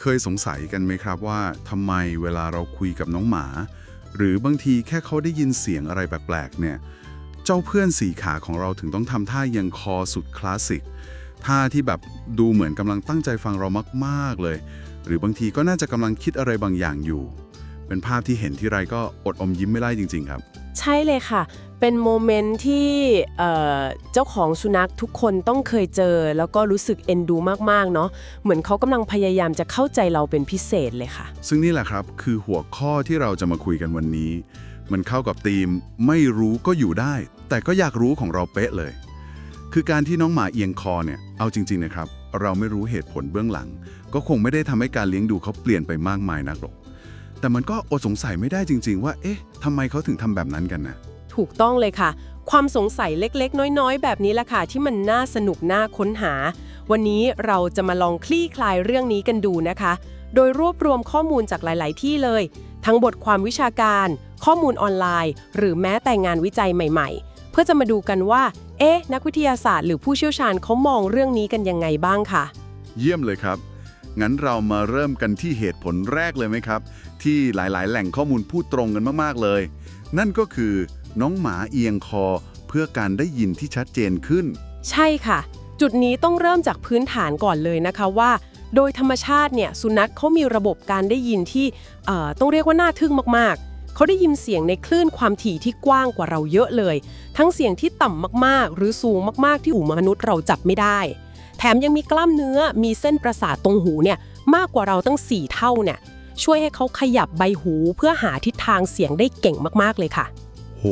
เคยสงสัยกันไหมครับว่าทำไมเวลาเราคุยกับน้องหมา หรือบางทีแค่เขาได้ยินเสียงอะไรแปลกๆเนี่ยเจ้าเพื่อนสี่ขาของเราถึงต้องทำท่ายังคอสุดคลาสสิกท่าที่แบบดูเหมือนกำลังตั้งใจฟังเรามากๆเลย หรือบางทีก็น่าจะกำลังคิดอะไรบางอย่างอยู่ เป็นภาพที่เห็นที่ไรก็อดอมยิ้มไม่ได้จริง ๆ ครับ ใช่เลยค่ะ เป็นโมเมนต์ที่เจ้าของสุนัขทุกคนต้องเคยเจอ แล้วก็รู้สึกเอ็นดูมาก ๆ เนาะเหมือนเขากำลังพยายามจะเข้าใจเราเป็นพิเศษเลยค่ะ ซึ่งนี่แหละครับคือหัวข้อที่เราจะมาคุยกันวันนี้ มันเข้ากับธีมไม่รู้ก็อยู่ได้ แต่ก็อยากรู้ของเราเป๊ะเลย คือการที่น้องหมาเอียงคอเนี่ยเอาจริง ๆ นะครับ เราไม่รู้เหตุผลเบื้องหลัง ก็คงไม่ได้ทำให้การเลี้ยงดูเขาเปลี่ยนไปมากมายนักหรอกแต่มันก็อดสงสัยไม่ได้จริง ๆ ว่า เอ๊ะทำไมเขาถึงทำแบบนั้นกันนะ ถูกต้องเลยค่ะ ความสงสัยเล็กๆ น้อยๆ แบบนี้แหละค่ะ ที่มันน่าสนุกน่าค้นหา วันนี้เราจะมาลองคลี่คลายเรื่องนี้กันดูนะคะ โดยรวบรวมข้อมูลจากหลาย ๆ ที่เลย ทั้งบทความวิชาการ ข้อมูลออนไลน์ หรือแม้แต่งานวิจัยใหม่ ๆ เพื่อจะมาดูกันว่า เอ๊ะ นักวิทยาศาสตร์หรือผู้เชี่ยวชาญเขามองเรื่องนี้กันยังไงบ้างค่ะ เยี่ยมเลยครับงั้นเรามาเริ่มกันที่เหตุผลแรกเลยไหมครับ ที่หลายๆ แหล่งข้อมูลพูดตรงกันมาก ๆ เลย นั่นก็คือน้องหมาเอียงคอเพื่อการได้ยินที่ชัดเจนขึ้น ใช่ค่ะ จุดนี้ต้องเริ่มจากพื้นฐานก่อนเลยนะคะว่า โดยธรรมชาติเนี่ยสุนัขเขามีระบบการได้ยินที่เอ่อต้องเรียกว่าน่าทึ่งมากๆ เขาได้ยินเสียงในคลื่นความถี่ที่กว้างกว่าเราเยอะเลย ทั้งเสียงที่ต่ำมากๆ หรือสูงมากๆ ที่หูมนุษย์เราจับไม่ได้ แถมยังมีกล้ามเนื้อมีเส้นประสาทตรงหูเนี่ยมากกว่าเราตั้ง 4 เท่าเนี่ยช่วยให้เขาขยับใบหูเพื่อหาทิศทางเสียงได้เก่งมากๆเลยค่ะ โห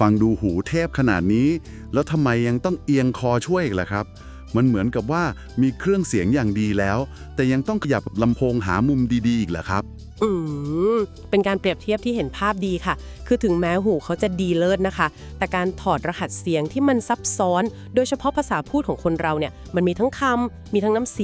ฟังดูหูเทพขนาดนี้ แล้วทำไมยังต้องเอียงคอช่วยอีกล่ะครับ มันเหมือนกับว่ามีเครื่องเสียงอย่างดีแล้ว แต่ยังต้องขยับลำโพงหามุมดีๆอีกเหรอครับ อืมเป็นการเปรียบเทียบที่เห็นภาพดีค่ะ คือถึงแม้หูเขาจะดีเลิศนะคะ แต่การถอดรหัสเสียงที่มันซับซ้อน โดยเฉพาะภาษาพูดของคนเราเนี่ย มันมีทั้งคำมีทั้งน้ำเสียง